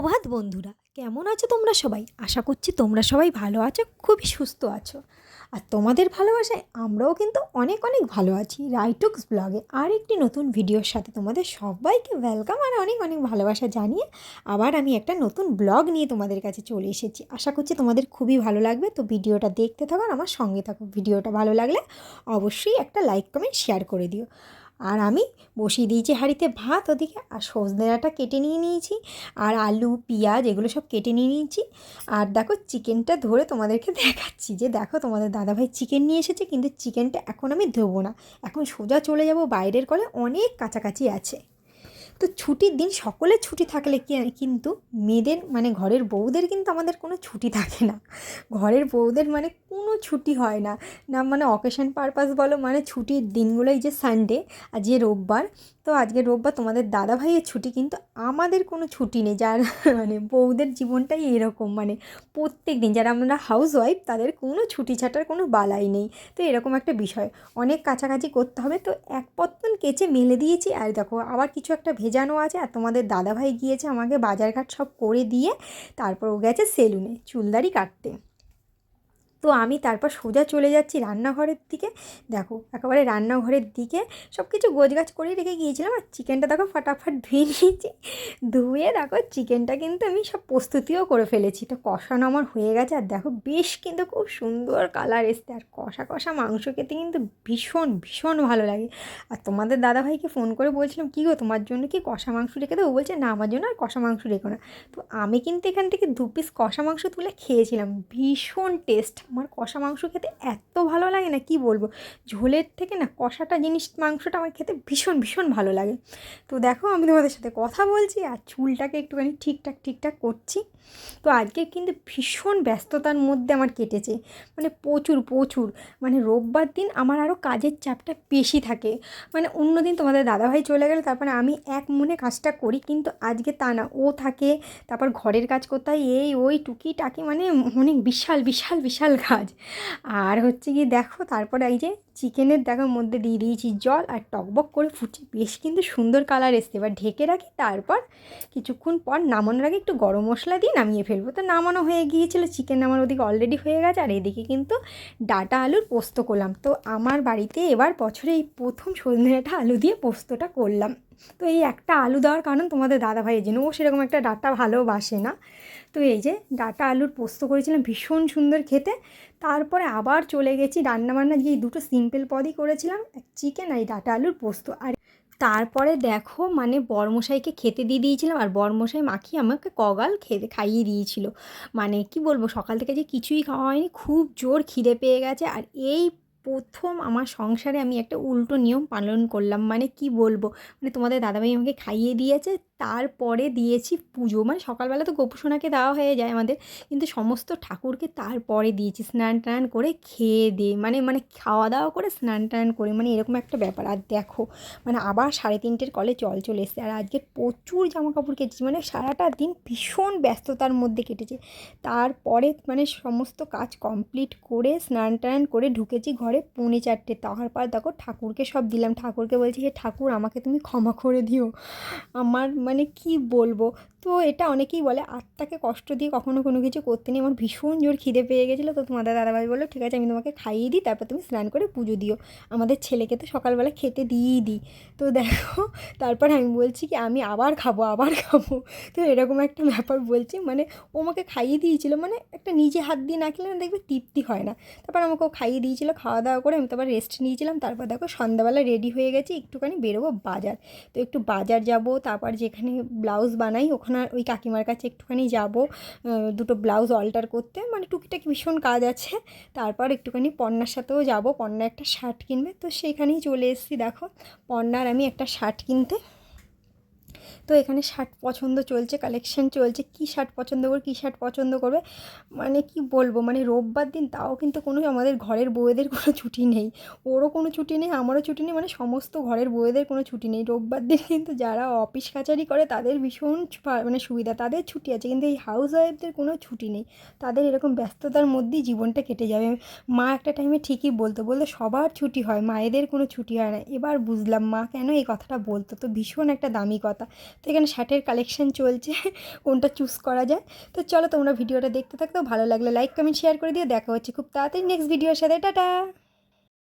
সুপ্রভাত বন্ধুরা, কেমন আছো তোমরা সবাই? আশা করছি তোমরা সবাই ভালো আছো, খুবই সুস্থ আছো। আর তোমাদের ভালোবাসায় আমরাও কিন্তু অনেক অনেক ভালো আছি। রাইটুক্স ব্লগে আর একটি নতুন ভিডিওর সাথে তোমাদের সবাইকে ওয়েলকাম আর অনেক অনেক ভালোবাসা জানিয়ে আবার আমি একটা নতুন ব্লগ নিয়ে তোমাদের কাছে চলে এসেছি। আশা করছি তোমাদের খুবই ভালো লাগবে। তো ভিডিওটা দেখতে থাকো আর আমার সঙ্গে থাকো। ভিডিওটা ভালো লাগলে অবশ্যই একটা লাইক কমেন্ট শেয়ার করে দিও। আর আমি বসিয়ে দিয়েছি হাঁড়িতে ভাত, ওদিকে আর সজনে কেটে নিয়ে নিয়েছি, আর আলু, পেঁয়াজ এগুলো সব কেটে নিয়ে নিয়েছি। আর দেখো চিকেনটা ধরে তোমাদেরকে দেখাচ্ছি যে দেখো তোমাদের দাদাভাই চিকেন নিয়ে এসেছে, কিন্তু চিকেনটা এখন আমি ধোবো না। এখন সোজা চলে যাব বাইরের কলে, অনেক কাছাকাছি আছে। তো ছুটির দিন সকলে ছুটি থাকলে কি, কিন্তু মেয়েদের মানে ঘরের বউদের কিন্তু আমাদের কোনো ছুটি থাকে না। ঘরের বউদের মানে কোনো ছুটি হয় না। না মানে অকেশন পারপাস বলো মানে ছুটির দিনগুলোই যে সানডে আর যে রোববার। তো আজকে রোববার তোমাদের দাদা ভাইয়ের ছুটি, কিন্তু আমাদের কোনো ছুটি নেই। যার মানে বউদের জীবনটাই এরকম মানে প্রত্যেক দিন যারা আমরা হাউস ওয়াইফ তাদের কোনো ছুটি ছাটার কোনো বালাই নেই। তো এরকম একটা বিষয়। অনেক কাছাকাছি করতে হবে। তো এক পত্তন কেচে মেলে দিয়েছি। আর দেখো, আবার কিছু একটা ভেজানো আছে আর তোমাদের দাদাভাই গিয়েছে আমাকে বাজারঘাট সব করে দিয়ে, তারপর ও গেছে সেলুনে চুলদারি কাটতে। তো আমি তারপর সোজা চলে যাচ্ছি রান্নাঘরের দিকে। দেখো, একেবারে রান্নাঘরের দিকে। সব কিছু গোছগাছ করে রেখে গিয়েছিলাম আর চিকেনটা দেখো ফটাফট ধুয়ে নিয়েছি। ধুয়ে দেখো চিকেনটা কিন্তু আমি সব প্রস্তুতিও করে ফেলেছি। তো কষানো আমার হয়ে গেছে আর দেখো বেশ কিন্তু খুব সুন্দর কালার এসছে। আর কষা কষা মাংস খেতে কিন্তু ভীষণ ভীষণ ভালো লাগে। আর তোমাদের দাদাভাইকে ফোন করে বলছিলাম, কী গো, তোমার জন্য কি কষা মাংস রেখে দেবো? বলছে, না, আমার জন্য আর কষা মাংস রেখো না। তো আমি কিন্তু এখান থেকে দু পিস কষা মাংস তুলে খেয়েছিলাম। ভীষণ টেস্ট আমার কষা মাংস খেতে এত ভালো লাগে না, কি বলব? ঝোলের থেকে না কষাটা জিনিস, মাংসটা আমার খেতে ভীষণ ভীষণ ভালো লাগে। তো দেখো আমি তোমাদের সাথে কথা বলছি আর চুলটাকে একটুখানি ঠিকঠাক ঠিকঠাক করছি। তো আজকে কিন্তু ভীষণ ব্যস্ততার মধ্যে আমার কেটেছে। মানে প্রচুর প্রচুর। মানে রোববার দিন আমার আরও কাজের চাপটা বেশি থাকে। মানে অন্য দিন তোমাদের দাদাভাই চলে গেলে, তারপরে আমি এক মনে কাজটা করি, কিন্তু আজকে তা না। ও থাকে, তারপর ঘরের কাজ করতে হয়, এই ওই টুকি টাকি মানে অনেক বিশাল বিশাল বিশাল কাজ। আর হচ্ছে গিয়ে দেখো, তারপরে এই যে চিকেনের দেখার মধ্যে দিয়ে দিয়েছি জল আর টকবক করে ফুটছে। বেশ কিন্তু সুন্দর কালার এসছে। এবার ঢেকে রাখি, তারপর কিছুক্ষণ পর নামানোর আগে একটু গরম মশলা দিয়ে নামিয়ে ফেলব। তো নামানো হয়ে গিয়েছিল চিকেন আমার ওদিকে অলরেডি হয়ে গেছে। আর এদিকে কিন্তু ডাটা আলুর পোস্ত করলাম। তো আমার বাড়িতে এবার বছরে এই প্রথম ডাঁটা আলু দিয়ে পোস্তটা করলাম। তো এই একটা আলু দেওয়ার কারণ তোমাদের দাদাভাইয়ের জন্য। ও সেরকম একটা ডাটা ভালোবাসে না। তো এই যে ডাটা আলুর পোস্ত করেছিলাম, ভীষণ সুন্দর খেতে। তারপরে আবার চলে গেছি রান্নাবান্না গিয়ে দুটো সিম্পল পদই করেছিলাম চিকেন আর ডাটা আলুর পোস্ত। আর তারপরে দেখো মানে বরমশাইকে খেতে দিয়ে দিয়েছিলাম, আর বরমশাই মাখিয়ে আমাকে কগাল খেতে খাইয়ে দিয়েছিল। মানে কি বলব, সকাল থেকে যে কিছুই খাওয়া হয়নি, খুব জোর খিদে পেয়ে গেছে। আর এই প্রথম আমার সংসারে আমি একটা উল্টো নিয়ম পালন করলাম। মানে কি বলব? মানে তোমাদের দাদাভাই আমাকে খাইয়ে দিয়েছে, তারপরে দিয়েছি পুজো। মানে সকালবেলা তো গোপুসোনাকে দেওয়া হয়ে যায় আমাদের। কিন্তু সমস্ত ঠাকুরকে তারপরে দিয়েছি, স্নান টান করে খেয়ে দিয়ে মানে মানে খাওয়া দাওয়া করে স্নান টান করে মানে এরকম একটা ব্যাপার। আর দেখো মানে আবার সাড়ে তিনটের কলে জল চলে এসছে। আর আজকে প্রচুর জামা কাপড় কেটেছি। মানে সারাটা দিন ভীষণ ব্যস্ততার মধ্যে কেটেছে। তারপরে মানে সমস্ত কাজ কমপ্লিট করে স্নান টান করে ঢুকেছি ঘরে। পৌনে চারটে। তাহার পর দেখো ঠাকুরকে সব দিলাম। ঠাকুরকে বলছি যে ঠাকুর, আমাকে তুমি ক্ষমা করে দিও। আমার মানে কি বলব? তো এটা অনেকেই বলে, আত্মাকে কষ্ট দিয়ে কখনো কোনো কিছু করতে নেই। আমার ভীষণ জোর খিদে পেয়ে গেছিল। তো তোমাদের দাদাভাই বলল, ঠিক আছে, আমি তোমাকে খাইয়ে দিই, তারপর তুমি স্নান করে পুজো দিও। আমাদের ছেলেকে তো সকালবেলা খেতে দিয়েই দিই। তো দেখো, তারপর আমি বলছি কি, আমি আবার খাব আবার খাব। তো এরকম একটা ব্যাপার বলছি। মানে ও আমাকে খাইয়ে দিয়েছিলো। মানে একটা নিজে হাত দিয়ে না খেলে না দেখবে তৃপ্তি হয় না। তারপর আমাকে ও খাইয়ে দিয়েছিলো, খাওয়া দাওয়া করে আমি তারপর রেস্ট নিয়েছিলাম। তারপর দেখো সন্ধ্যাবেলা রেডি হয়ে গেছি, একটুখানি বেরোবো বাজার। তো একটু বাজার যাব, তারপর যেখানে ব্লাউজ বানাই ওখানে ওই কাকিমার কাছে একটুখানি যাব। দুটো ব্লাউজ অল্টার করতে মানে টুকিটাকি ভীষণ কাজ আছে। তারপর একটুখানি পণ্যার সাথেও যাব পণ্যা একটা শার্ট কিনবে। তো সেইখানেই চলে এসেছি, দেখো। পণ্যার আমি একটা শার্ট কিনতে। তো এখানে শার্ট পছন্দ চলছে কালেকশন চলছে, কী শার্ট পছন্দ করবে, কী শার্ট পছন্দ করবে মানে কি বলব মানে রোববার দিন তাও কিন্তু কোনো আমাদের ঘরের বউয়েদের কোনো ছুটি নেই, ওরও কোনো ছুটি নেই, আমারও ছুটি নেই মানে সমস্ত ঘরের বউয়েদের কোনো ছুটি নেই, রোববার দিন কিন্তু যারা অফিস কাচারি করে তাদের ভীষণ মানে সুবিধা, তাদের ছুটি আছে, কিন্তু এই হাউস ওয়াইফদের কোনো ছুটি নেই, তাদের এরকম ব্যস্ততার মধ্যেই জীবনটা কেটে যাবে, মা একটা টাইমে ঠিকই বলতো বলতো সবার ছুটি হয়, মায়েদের কোনো ছুটি হয় না, এবার বুঝলাম মা কেন এই কথাটা বলতো, তো ভীষণ একটা দামি কথা তো এখানে শার্টের কালেকশান চলছে, কোনটা চুজ করা যায়। তো চলো তোমরা ভিডিওটা দেখতে থাকতো ভালো লাগলে লাইক কমেন্ট শেয়ার করে দিও। দেখা হচ্ছে খুব তাড়াতাড়ি নেক্সট ভিডিওর সাথে। টাটা!